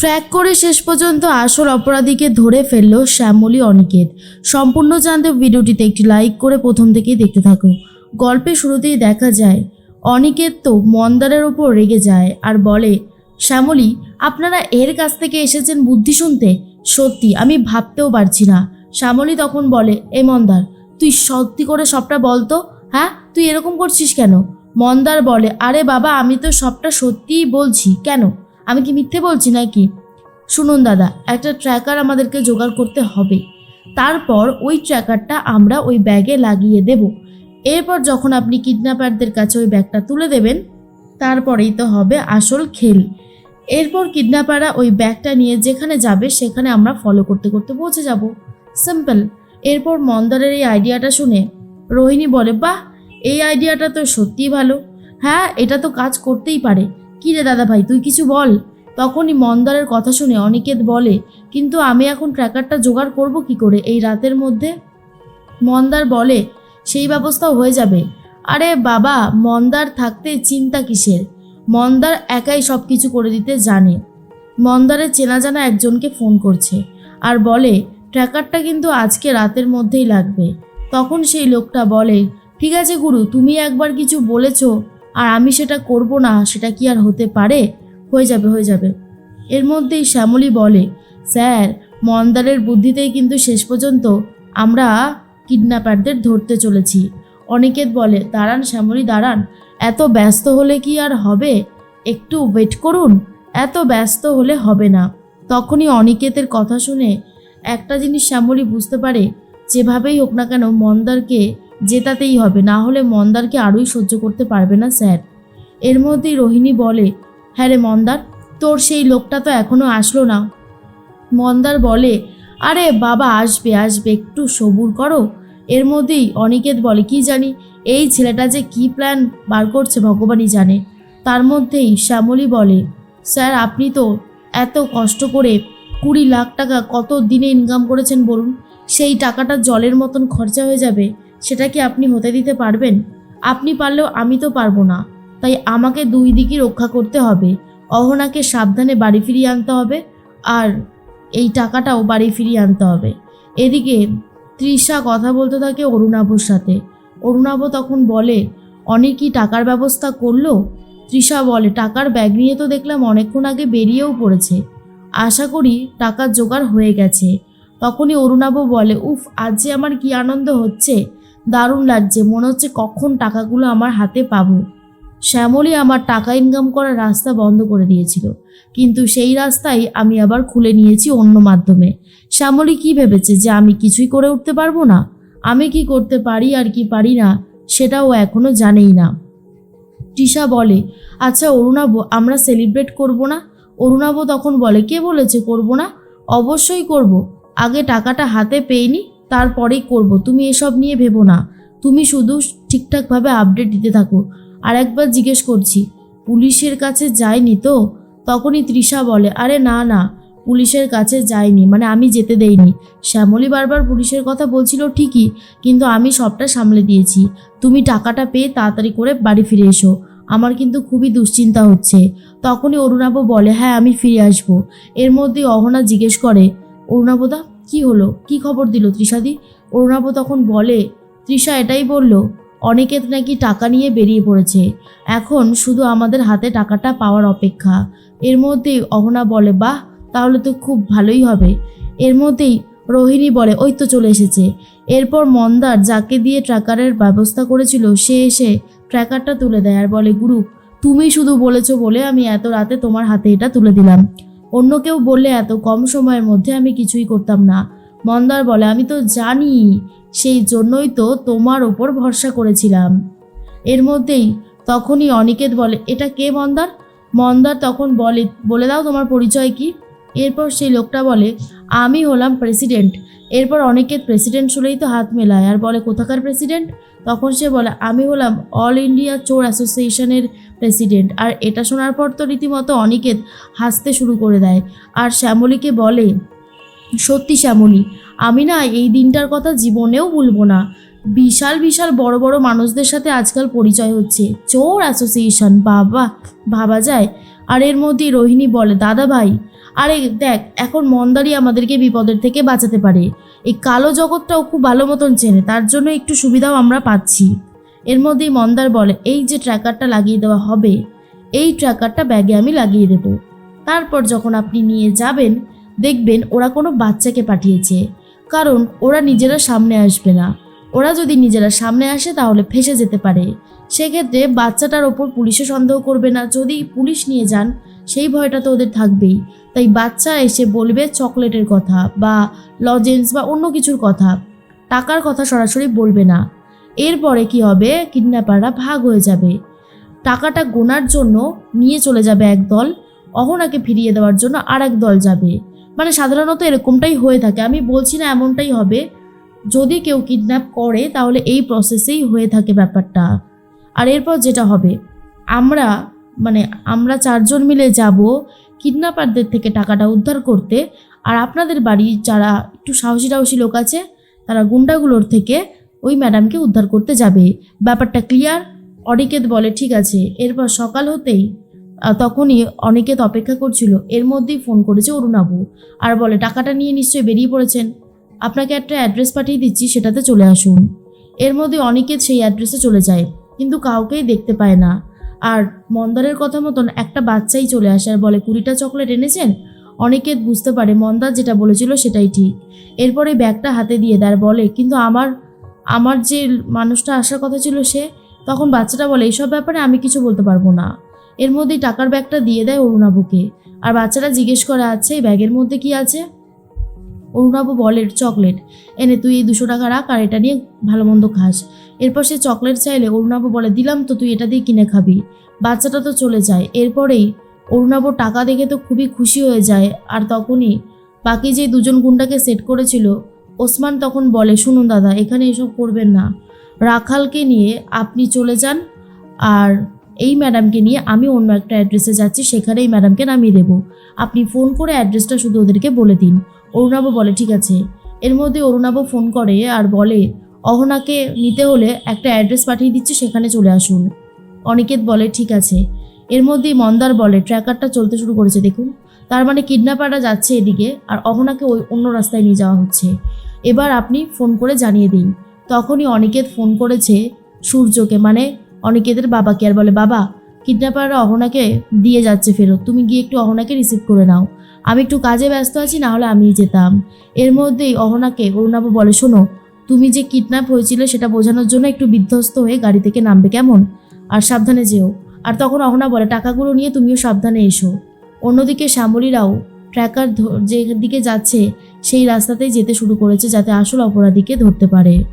Track করে শেষ পর্যন্ত আসল অপরাধীকে ধরে ফেলল শ্যামলী অনিকেত। সম্পূর্ণ জানতে ভিডিওটিতে একটি লাইক করে প্রথম থেকেই দেখতে থাকো। গল্পের শুরুতেই দেখা যায়, অনিকেত তো মন্দারের ওপর রেগে যায় আর বলে, শ্যামলী, আপনারা এর কাছ থেকে এসেছেন বুদ্ধি শুনতে? সত্যি, আমি ভাবতেও পারছি না। শ্যামলী তখন বলে, এ মন্দার, তুই সত্যি করে সবটা বলতো? হ্যাঁ তুই এরকম করছিস কেন? মন্দার বলে, আরে বাবা, আমি তো সবটা সত্যিই বলছি, কেন? আমি কি মিথ্যে বলছি নাকি? শুনুন দাদা, একটা ট্র্যাকার আমাদেরকে জোগাড় করতে হবে। তারপর ওই ট্র্যাকারটা আমরা ওই ব্যাগে লাগিয়ে দেব। এরপর যখন আপনি কিডন্যাপারদের কাছে ওই ব্যাগটা তুলে দেবেন, তারপরেই তো হবে আসল খেল। এরপর কিডন্যাপাররা ওই ব্যাগটা নিয়ে যেখানে যাবে, সেখানে আমরা ফলো করতে করতে পৌঁছে যাব। সিম্পল এরপর মন্দারের এই আইডিয়াটা শুনে রোহিণী বলে, বাহ, এই আইডিয়াটা তো সত্যিই ভালো। হ্যাঁ এটা তো কাজ করতেই পারে। কী রে দাদা ভাই তুই কিছু বল? তখনই মন্দারের কথা শুনে অনিকেত বলে, কিন্তু আমি এখন ট্র্যাকারটা জোগাড় করব কি করে এই রাতের মধ্যে? মন্দার বলে, সেই ব্যবস্থাও হয়ে যাবে। আরে বাবা, মন্দার থাকতে চিন্তা কিসের? মন্দার একাই সব কিছু করে দিতে জানে। মন্দারের চেনা জানা একজনকে ফোন করছে আর বলে, ট্র্যাকারটা কিন্তু আজকে রাতের মধ্যেই লাগবে। তখন সেই লোকটা বলে, ঠিক আছে গুরু, তুমি একবার কিছু বলেছ। আর আমি সেটা করব না, সেটা কি আর হতে পারে? হয়ে যাবে হয়ে যাবে। এর মধ্যেই শ্যামলী বলে, স্যার, মন্দারের বুদ্ধিতেই কিন্তু শেষ পর্যন্ত আমরা কিডন্যাপারদের ধরতে চলেছি। অনিকেত বলে, দাঁড়ান শ্যামলী, দাঁড়ান। এত ব্যস্ত হলে কি আর হবে? একটু ওয়েট করুন। এত ব্যস্ত হলে হবে না। তখনই অনিকেতের কথা শুনে একটা জিনিস শ্যামলী বুঝতে পারে, যেভাবেই হোক না কেন মন্দারকে জেতাতেই হবে, না হলে মন্দারকে আরোই সহ্য করতে পারবে না স্যার। এর মধ্যেই রোহিণী বলে হ্যাঁ রে মন্দার, তোর সেই লোকটা তো এখনও আসলো না। মন্দার বলে, আরে বাবা, আসবে আসবে, একটু সবুর করো। এর মধ্যেই অনিকেত বলে, কি জানি, এই ছেলেটা যে কি প্ল্যান বার করছে ভগবানই জানে। তার মধ্যেই শ্যামলী বলে, স্যার, আপনি তো এত কষ্ট করে কুড়ি লাখ টাকা কত দিনে ইনকাম করেছেন বলুন? সেই টাকাটা জলের মতন খরচা হয়ে যাবে। সেটা কি আপনি হতে দিতে পারবেন? আপনি পারলেও আমি তো পারব না। তাই আমাকে দুই দিকই রক্ষা করতে হবে। অহনাকে সাবধানে বাড়ি ফিরিয়ে আনতে হবে আর এই টাকাটাও বাড়ি ফিরিয়ে আনতে হবে। এদিকে তৃষা কথা বলতে থাকে অরুণাভর সাথে। অরুণাভ তখন বলে অনেক কি টাকার ব্যবস্থা করল? তৃষা বলে, টাকার ব্যাগ নিয়ে তো দেখলাম অনেকক্ষণ আগে বেরিয়েও পড়েছে। আশা করি টাকার জোগাড় হয়ে গেছে। তখনই অরুণাভ বলে, উফ, আজ যে আমার কি আনন্দ হচ্ছে। দারুণ লাগছে। মনে হচ্ছে কখন টাকাগুলো আমার হাতে পাবো। শ্যামলী আমার টাকা ইনকাম করার রাস্তা বন্ধ করে দিয়েছিল। কিন্তু সেই রাস্তাই আমি আবার খুলে নিয়েছি অন্য মাধ্যমে। শ্যামলী কি ভেবেছে যে আমি কিছুই করে উঠতে পারব না? আমি কি করতে পারি আর কি পারি না, সেটাও এখনও জানেই না। তৃষা বলে আচ্ছা অরুণাভ আমরা সেলিব্রেট করব না? অরুণাভ তখন বলে, কে বলেছে করব না? অবশ্যই করব। আগে টাকাটা হাতে পেইনি তারপরেই করব। তুমি এসব নিয়ে ভেবো না। তুমি শুধু ঠিকঠাকভাবে আপডেট দিতে থাকো। আর একবার জিজ্ঞেস করছি, পুলিশের কাছে যায়নি তো? তখনই তৃষা বলে, আরে না না, পুলিশের কাছে যায়নি মানে আমি যেতে দেইনি। শ্যামলী বারবার পুলিশের কথা বলছিল ঠিকই, কিন্তু আমি সবটা সামলে দিয়েছি। তুমি টাকাটা পেয়ে তাড়াতাড়ি করে বাড়ি ফিরে এসো। আমার কিন্তু খুবই দুশ্চিন্তা হচ্ছে। তখনই অরুণাভ বলে হ্যাঁ আমি ফিরে আসব। এর মধ্যেই অহনা জিজ্ঞেস করে অরুণাভদা কি হলো? কি খবর দিল তৃষাদি? অরুণাভ তখন বলে, তৃষা এটাই বলল, অনেকে নাকি টাকা নিয়ে বেরিয়ে পড়েছে। এখন শুধু আমাদের হাতে টাকাটা পাওয়ার অপেক্ষা। এর মধ্যেই অহনা বলে, বাহ, তাহলে তো খুব ভালোই হবে। এর মধ্যেই রোহিণী বলে, ওই তো চলে এসেছে। এরপর মন্দার যাকে দিয়ে ট্র্যাকারের ব্যবস্থা করেছিল, সে এসে ট্র্যাকারটা তুলে দেয় আর বলে, গুরু, তুমি শুধু বলেছ বলে আমি এত রাতে তোমার হাতে এটা তুলে দিলাম। অন্য কেউ বললে এত কম সময়ের মধ্যে আমি কিছুই করতাম না। মন্দার বলে, আমি তো জানি, সেই জন্যই তো তোমার ওপর ভরসা করেছিলাম। এর মধ্যেই তখনই অনিকেত বলে, এটা কে মন্দার? মন্দার তখন বলে বলে দাও তোমার পরিচয় কি? এরপর সেই লোকটা বলে, আমি হলাম প্রেসিডেন্ট। এরপর অনেকের প্রেসিডেন্ট শুনেই তো হাত মেলায়। আর বলে, কোথাকার প্রেসিডেন্ট তখন সে বলে, আমি হলাম অল ইন্ডিয়া চোর অ্যাসোসিয়েশনের প্রেসিডেন্ট আর এটা শোনার পর তো রীতিমতো অনিকেত হাসতে শুরু করে দেয়। আর শ্যামলীকে বলে, সত্যি শ্যামলী, আমি না এই দিনটার কথা জীবনেও ভুলবো না। বিশাল বিশাল বড় বড় মানুষদের সাথে আজকাল পরিচয় হচ্ছে। চোর অ্যাসোসিয়েশন বাবা, ভাবা যায়। আর এর মধ্যেই রোহিণী বলে, দাদা ভাই আরে দেখ, এখন মন্দারই আমাদেরকে বিপদের থেকে বাঁচাতে পারে। এই কালো জগৎটাও খুব ভালো মতন চেনে, তার জন্য একটু সুবিধাও আমরা পাচ্ছি। এর মধ্যেই মন্দার বলে, এই যে ট্র্যাকারটা লাগিয়ে দেওয়া হবে, এই ট্র্যাকারটা ব্যাগে আমি লাগিয়ে দেব। তারপর যখন আপনি নিয়ে যাবেন, দেখবেন ওরা কোনো বাচ্চাকে পাঠিয়েছে। কারণ ওরা নিজেরা সামনে আসবে না। ওরা যদি নিজেরা সামনে আসে, তাহলে ফেসে যেতে পারে। সেক্ষেত্রে বাচ্চাটার ওপর পুলিশও সন্দেহ করবে না। যদি পুলিশ নিয়ে যান, সেই ভয়টা তো ওদের থাকবেই। তাই বাচ্চা এসে বলবে চকলেটের কথা বা লজেন্স বা অন্য কিছুর কথা। টাকার কথা সরাসরি বলবে না। এরপরে কি হবে? কিডন্যাপাররা ভাগ হয়ে যাবে। টাকাটা গোনার জন্য নিয়ে চলে যাবে এক দল, অহনাকে ফিরিয়ে দেওয়ার জন্য আর এক দল যাবে। মানে সাধারণত এরকমটাই হয়ে থাকে। আমি বলছি না এমনটাই হবে। যদি কেউ কিডন্যাপ করে, তাহলে এই প্রসেসেই হয়ে থাকে ব্যাপারটা। আর এরপর যেটা হবে, আমরা মানে আমরা চারজন মিলে যাব কিডন্যাপারদের থেকে টাকাটা উদ্ধার করতে আর আপনাদের বাড়ির যারা একটু সাহসী টাহসী লোক আছে, তারা গুন্ডাগুলোর থেকে ওই ম্যাডামকে উদ্ধার করতে যাবে। ব্যাপারটা ক্লিয়ার অনিকেত বলে, ঠিক আছে। এরপর সকাল হতেই তখনই অনিকেত অপেক্ষা করছিল। এর মধ্যেই ফোন করেছে অরুণাবু আর বলে, টাকাটা নিয়ে নিশ্চয়ই বেরিয়ে পড়েছেন। আপনাকে একটা অ্যাড্রেস পাঠিয়ে দিচ্ছি, সেটাতে চলে আসুন। এর মধ্যে অনিকেত সেই অ্যাড্রেসে চলে যায়, কিন্তু কাউকেই দেখতে পায় না। আর মন্দারের কথা মতন একটা বাচ্চাই চলে আসে আর বলে, কুড়িটা চকলেট এনেছেন? অনেকে বুঝতে পারে মন্দার যেটা বলেছিল সেটাই ঠিক। এরপরে ব্যাগটা হাতে দিয়ে দেয় আর বলে, কিন্তু আমার আমার যে মানুষটা আসার কথা ছিল সে? তখন বাচ্চাটা বলে, এইসব ব্যাপারে আমি কিছু বলতে পারব না। এর মধ্যেই টাকার ব্যাগটা দিয়ে দেয় অরুণাবুকে। আর বাচ্চাটা জিজ্ঞেস করে আছে এই ব্যাগের মধ্যে কি আছে? অরুণাবু বলে চকলেট। এনে তুই এই দুশো টাকা রাখ আর এটা নিয়ে ভালো মন্দ খাস। এরপর সে চকলেট চাইলে অরুণাবু বলে, দিলাম তো, তুই এটা দিয়ে কিনে খাবি। বাচ্চাটা তো চলে যায়। এরপরেই অরুণাবু টাকা দেখে তো খুবই খুশি হয়ে যায়। আর তখনই বাকি যে দুজন গুন্ডাকে সেট করেছিল, ওসমান তখন বলে, শুনুন দাদা, এখানে এসব করবেন না। রাখালকে নিয়ে আপনি চলে যান আর এই ম্যাডামকে নিয়ে আমি অন্য একটা অ্যাড্রেসে যাচ্ছি সেখানে এই ম্যাডামকে নামিয়ে দেবো। আপনি ফোন করে অ্যাড্রেসটা শুধু ওদেরকে বলে দিন। অরুণাবু বলে, ঠিক আছে। এর মধ্যে অরুণাবু ফোন করে আর বলে, অহনাকে নিতে হলে একটা অ্যাড্রেস পাঠিয়ে দিচ্ছি, সেখানে চলে আসুন। অনিকেত বলে, ঠিক আছে। এর মধ্যেই মন্দার বলে, ট্র্যাকারটা চলতে শুরু করেছে, দেখুন। তার মানে কিডন্যাপাররা যাচ্ছে এদিকে আর অহনাকে ওই অন্য রাস্তায় নিয়ে যাওয়া হচ্ছে। এবার আপনি ফোন করে জানিয়ে দিন। তখনই অনিকেত ফোন করেছে সূর্যকে মানে অনিকেতের বাবাকে, আর বলে, বাবা, কিডন্যাপাররা অহনাকে দিয়ে যাচ্ছে ফেরত। তুমি গিয়ে একটু অহনাকে রিসিভ করে নাও। আমি একটু কাজে ব্যস্ত আছি না হলে আমিই যেতাম। এর মধ্যেই অহনাকে, অরুণাবু বলে, শোনো, তুমি যে কিডন্যাপ হয়েছিলে সেটা বোঝানোর জন্য একটু বিধ্বস্ত হয়ে গাড়ি থেকে নামবে, কেমন? আর সাবধানে যেও। আর তখন অহনা বলে, টাকাগুলো নিয়ে তুমিও সাবধানে এসো। অন্যদিকে শ্যামলীরাও ট্র্যাকার যে দিকে যাচ্ছে, সেই রাস্তাতেই যেতে শুরু করেছে, যাতে আসল অপরাধীকে ধরতে পারে।